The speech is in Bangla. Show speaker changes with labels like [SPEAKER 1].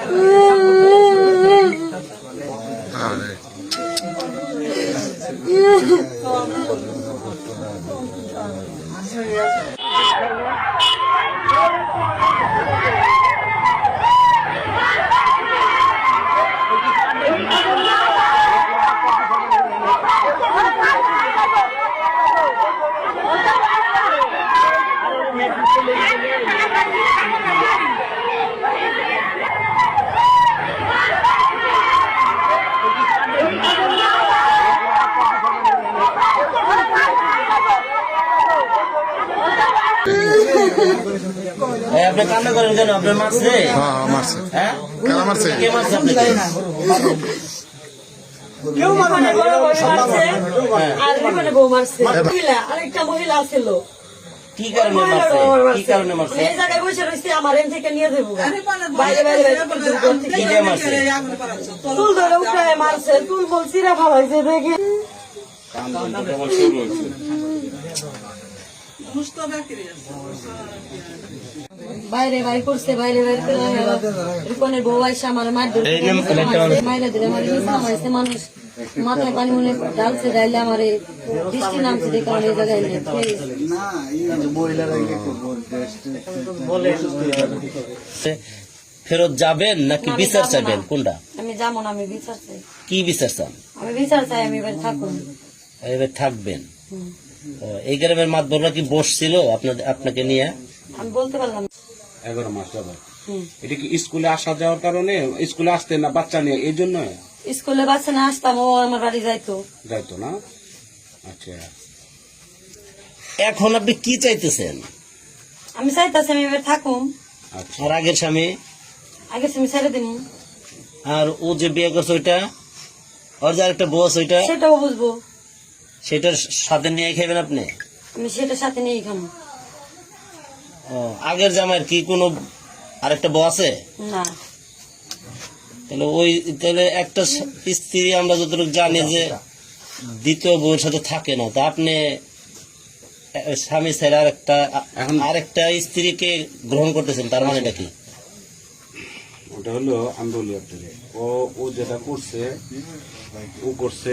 [SPEAKER 1] へ
[SPEAKER 2] え。আপনি কান্না করেন কেন? আপনার মারছে?
[SPEAKER 1] হ্যাঁ হ্যাঁ, মারছে।
[SPEAKER 2] হ্যাঁ?
[SPEAKER 1] কেন মারছে?
[SPEAKER 2] কে মারছে আপনাকে?
[SPEAKER 3] মানে বড় বড় মারছে, আর বিমানে বউ মারছে। মহিলা, আরেকটা মহিলা ছিল।
[SPEAKER 2] কি কারণে মারছে?
[SPEAKER 3] আমার
[SPEAKER 2] কি কারণে মারছে?
[SPEAKER 3] এই জায়গায় বসে রয়েছে, আমার এখান থেকে নিয়ে দেবো। বাইরে বাইরে করে
[SPEAKER 2] কি দিয়ে মারছে
[SPEAKER 3] চুল ধরে উঠায় মারছে, চুল বল চিরা ফালাইছে দেখে। বাইরে বাইরে করছে বাইরে বাইরে রিপনের বউ আইসা আমার মার ধরে
[SPEAKER 2] এই নাম- একটা মানুষ-
[SPEAKER 3] মাইরা দিলে আমার ইসলাম আইসে মানুষ মাথায় পানি মনে ডালছে ডাইলে আমার বৃষ্টি নামছে দেখে আমার এই জায়গায়
[SPEAKER 2] ফেরত যাবেন নাকি বিচার চাইবেন? কোনটা?
[SPEAKER 3] আমি যাব না আমি বিচার চাই।
[SPEAKER 2] কি বিচার চান?
[SPEAKER 3] আমি বিচার চাই আমি এবার থাকুন।
[SPEAKER 2] এবার থাকবেন। এই গ্রামের মাতবররা কি বসছিল আপনাদের আপনাকে নিয়ে?
[SPEAKER 3] আমি বলতে পারলাম না।
[SPEAKER 4] এগারো মাস যাবে এটা কি স্কুলে আসা যাওয়ার কারণে? স্কুলে আসতে না বাচ্চা নিয়ে? এই জন্য
[SPEAKER 3] স্কুলে বাচ্চা না আসতাম ও আমার বাড়ি যাইতো।
[SPEAKER 4] যাইতো না? আচ্ছা।
[SPEAKER 2] এখন আপনি কি চাইতেছেন?
[SPEAKER 3] আমি চাইতাছি আমি এবার থাকুম।
[SPEAKER 4] আচ্ছা।
[SPEAKER 2] আর আগের স্বামী?
[SPEAKER 3] আগে স্বামী ছেড়ে দিন
[SPEAKER 2] আর ও যে বিয়ে করছে ওইটা? ওর যে একটা বস ওইটা?
[SPEAKER 3] সেটাও বুঝব।
[SPEAKER 2] সেটার সাথে নিয়ে খাইবেন আপনি?
[SPEAKER 3] আমি সেটার সাথে নিয়ে খাব
[SPEAKER 2] ও, আগের জামাইয়ের কি কোনো আরেকটা বউ আছে?
[SPEAKER 3] না।
[SPEAKER 2] তাহলে ওই তাহলে একটা স্ত্রী আমরা যতটুকু জানি যে দ্বিতীয় বউয়ের সাথে থাকে না তা আপনি স্বামী ছেড়ে আরেকটা আরেকটা স্ত্রীকে গ্রহণ করতেছেন তার মানেটা কি?
[SPEAKER 4] ওটা হলো আমি বলি আপনাকে ও ও যেটা করছে ও করছে